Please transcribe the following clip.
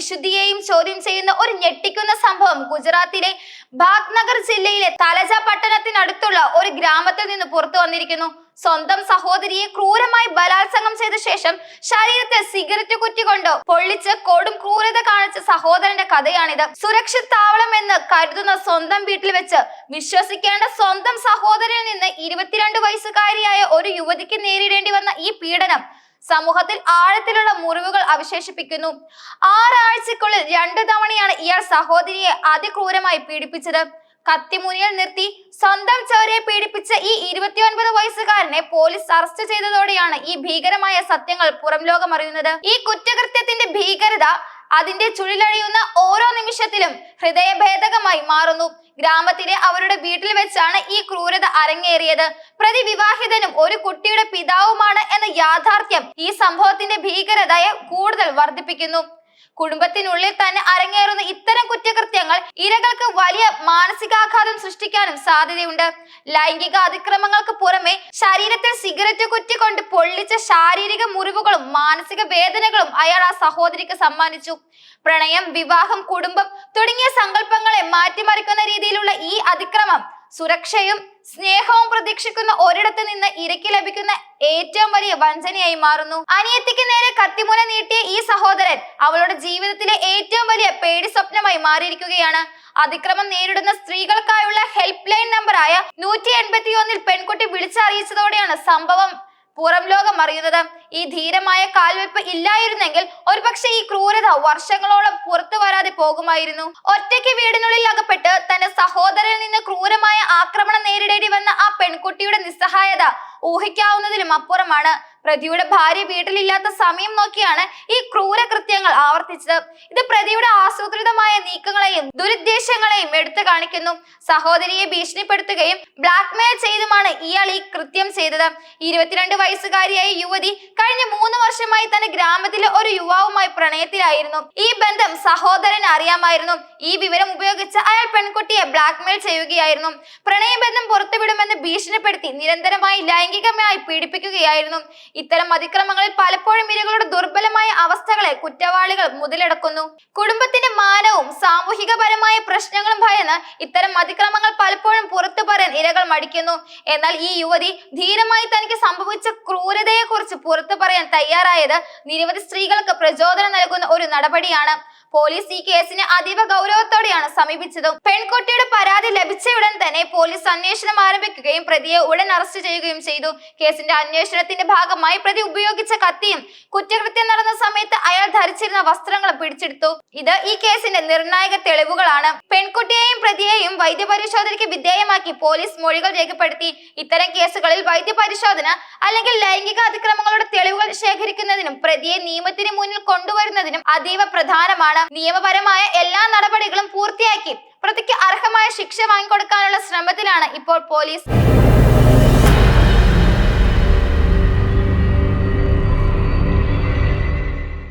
വിശുദ്ധിയെയും ചോദ്യം ചെയ്യുന്ന ഒരു ഞെട്ടിക്കുന്ന സംഭവം ഗുജറാത്തിലെ ഭാഗ്നഗർ ജില്ലയിലെ തലജ പട്ടണത്തിനടുത്തുള്ള ഒരു ഗ്രാമത്തിൽ നിന്ന് പുറത്തു വന്നിരിക്കുന്നു. സ്വന്തം സഹോദരിയെ ക്രൂരമായി ബലാത്സംഗം ചെയ്ത ശേഷം ശരീരത്തിൽ സിഗരറ്റ് കുറ്റി കൊണ്ട് പൊള്ളിച്ച് കൊടും ക്രൂരത കാണിച്ച സഹോദരന്റെ കഥയാണിത്. സുരക്ഷിത താവളം എന്ന് കരുതുന്ന സ്വന്തം വീട്ടിൽ വെച്ച് വിശ്വസിക്കേണ്ട സ്വന്തം സഹോദരനിൽ നിന്ന് ഇരുപത്തിരണ്ട് വയസ്സുകാരിയായ ഒരു യുവതിക്ക് നേരിടേണ്ടി വന്ന ഈ പീഡനം സമൂഹത്തിൽ ആഴത്തിലുള്ള മുറിവുകൾ അവശേഷിപ്പിക്കുന്നു. ആറാഴ്ചക്കുള്ളിൽ രണ്ടു തവണയാണ് ഇയാൾ സഹോദരിയെ അതിക്രൂരമായി പീഡിപ്പിച്ചത്. കത്തിമുനിയിൽ നിർത്തി സ്വന്തം ചോരയെ പീഡിപ്പിച്ച ഈ ഇരുപത്തിയൊൻപത് വയസ്സുകാരനെ പോലീസ് അറസ്റ്റ് ചെയ്തതോടെയാണ് ഈ ഭീകരമായ സത്യങ്ങൾ പുറം ലോകം അറിയുന്നത്. ഈ കുറ്റകൃത്യത്തിന്റെ ഭീകരത അതിന്റെ ചുഴിലഴിയുന്ന ഓരോ നിമിഷത്തിലും ഹൃദയഭേദകമായി മാറുന്നു. ഗ്രാമത്തിലെ അവരുടെ വീട്ടിൽ വെച്ചാണ് ഈ ക്രൂരത അരങ്ങേറിയത്. പ്രതി വിവാഹിതനും ഒരു കുട്ടിയുടെ പിതാവുമാണ് എന്ന യാഥാർത്ഥ്യം ഈ സംഭവത്തിന്റെ ഭീകരതയെ കൂടുതൽ വർദ്ധിപ്പിക്കുന്നു. കുടുംബത്തിനുള്ളിൽ തന്നെ അരങ്ങേറുന്ന ഇത്തരം കുറ്റകൃത്യങ്ങൾ ഇരകൾക്ക് വലിയ മാനസികാഘാതം സൃഷ്ടിക്കാനും സാധ്യതയുണ്ട്. ലൈംഗിക അതിക്രമങ്ങൾക്ക് പുറമെ ശരീരത്തിൽ സിഗരറ്റ് കുറ്റി കൊണ്ട് പൊള്ളിച്ച ശാരീരിക മുറിവുകളും മാനസിക വേദനകളും അയാൾ ആ സഹോദരിക്ക് സമ്മാനിച്ചു. പ്രണയം വിവാഹം കുടുംബം തുടങ്ങിയ സങ്കല്പങ്ങളെ മാറ്റിമറിക്കുന്ന രീതിയിലുള്ള ഈ അതിക്രമം സുരക്ഷയും സ്നേഹവും പ്രതീക്ഷിക്കുന്ന ഒരിടത്ത് നിന്ന് ഇരക്കി ലഭിക്കുന്ന ഏറ്റവും വലിയ വഞ്ചനയായി മാറുന്നു. അനിയത്തിക്ക് നേരെ കത്തിമുന നീട്ടിയ ഈ സഹോദരൻ അവളുടെ ജീവിതത്തിലെ ഏറ്റവും വലിയ പേടി സ്വപ്നമായി മാറിയിരിക്കുകയാണ്. അതിക്രമം നേരിടുന്ന സ്ത്രീകൾക്കായുള്ള ഹെൽപ്പ് ലൈൻ നമ്പറായ നൂറ്റി എൺപത്തി ഒന്നിൽ പെൺകുട്ടി വിളിച്ചറിയിച്ചതോടെയാണ് സംഭവം പുറം ലോകം അറിയുന്നത്. ഈ ധീരമായ കാൽവെപ്പ് ഇല്ലായിരുന്നെങ്കിൽ ഒരുപക്ഷെ ഈ ക്രൂരത വർഷങ്ങളോളം പുറത്തു വരാതെ പോകുമായിരുന്നു. ഒറ്റയ്ക്ക് വീടിനുള്ളിൽ അകപ്പെട്ട് തന്റെ സഹോദരനിൽ നിന്ന് ക്രൂരമായ ആക്രമണം നേരിടേണ്ടി വന്ന ആ പെൺകുട്ടിയുടെ നിസ്സഹായത ഊഹിക്കാവുന്നതിലും അപ്പുറമാണ്. പ്രതിയുടെ ഭാര്യ വീട്ടിലില്ലാത്ത സമയം നോക്കിയാണ് ഈ ക്രൂര കൃത്യങ്ങൾ ആവർത്തിച്ചത്. ഇത് പ്രതിയുടെ ആസൂത്രിതമായ നീക്കങ്ങളെയും ദുരുദ്ദേശങ്ങളെയും എടുത്തു കാണിക്കുന്നു. സഹോദരിയെ ഭീഷണിപ്പെടുത്തുകയും ബ്ലാക്ക്മെയിൽ ചെയ്തുമാണ് ഇയാൾ ഈ കൃത്യം ചെയ്തത്. ഇരുപത്തിരണ്ട് വയസ്സുകാരിയായ യുവതി കഴിഞ്ഞ മൂന്ന് വർഷമായി തന്റെ ഗ്രാമത്തിലെ ഒരു യുവാവുമായി പ്രണയത്തിലായിരുന്നു. ഈ ബന്ധം സഹോദരൻ അറിയാമായിരുന്നു. ഈ വിവരം ഉപയോഗിച്ച് അയാൾ പെൺകുട്ടിയെ ബ്ലാക്ക്മെയിൽ ചെയ്യുകയായിരുന്നു. പ്രണയബന്ധം പുറത്തുവിടുമെന്ന് ഭീഷണിപ്പെടുത്തി നിരന്തരമായി ലൈംഗികമായി പീഡിപ്പിക്കുകയായിരുന്നു. ഇത്തരം അതിക്രമങ്ങളിൽ പലപ്പോഴും ഇരകളുടെ ദുർബലമായ അവസ്ഥകളെ കുറ്റവാളികൾ മുതലെടുക്കുന്നു. കുടുംബത്തിന്റെ മാനവും സാമൂഹികപരമായ പ്രശ്നങ്ങളും ഭയന്ന് ഇത്തരം അതിക്രമങ്ങൾ പലപ്പോഴും പുറത്തു പറയാൻ ഇരകൾ മടിക്കുന്നു. എന്നാൽ ഈ യുവതി ധീരമായി തനിക്ക് സംഭവിച്ച ക്രൂരതയെക്കുറിച്ച് പുറത്തു പറയാൻ തയ്യാറായത് നിരവധി സ്ത്രീകൾക്ക് പ്രചോദനം നൽകുന്ന ഒരു നടപടിയാണ്. പോലീസ് ഈ കേസിന് അതീവ ഗൗരവത്തോടെയാണ് സമീപിച്ചത്. പെൺകുട്ടിയുടെ പരാതി ലഭിച്ച ഉടൻ തന്നെ പോലീസ് അന്വേഷണം ആരംഭിക്കുകയും പ്രതിയെ ഉടൻ അറസ്റ്റ് ചെയ്യുകയും ചെയ്തു. കേസിന്റെ അന്വേഷണത്തിന്റെ ഭാഗമായി പ്രതി ഉപയോഗിച്ച കത്തിയും കുറ്റകൃത്യം നടന്ന സമയത്ത് അയാൾ ധരിച്ചിരുന്ന വസ്ത്രങ്ങളും പിടിച്ചെടുത്തു. ഇത് ഈ കേസിന്റെ നിർണായക തെളിവുകളാണ്. പെൺകുട്ടിയെയും പ്രതിയെയും വൈദ്യപരിശോധനയ്ക്ക് വിധേയമാക്കി പോലീസ് മൊഴികൾ രേഖപ്പെടുത്തി. ഇത്തരം കേസുകളിൽ വൈദ്യപരിശോധന അല്ലെങ്കിൽ ലൈംഗിക അതിക്രമങ്ങളുടെ തെളിവുകൾ ശേഖരിക്കുന്നതിനും പ്രതിയെ നിയമത്തിന് മുന്നിൽ കൊണ്ടുവരുന്നതിനും അതീവ പ്രധാനമാണ്. നിയമപരമായ എല്ലാ നടപടികളും പൂർത്തിയാക്കി പ്രതിക്ക് അർഹമായ ശിക്ഷ വാങ്ങിക്കൊടുക്കാനുള്ള ശ്രമത്തിലാണ് ഇപ്പോൾ പോലീസ്.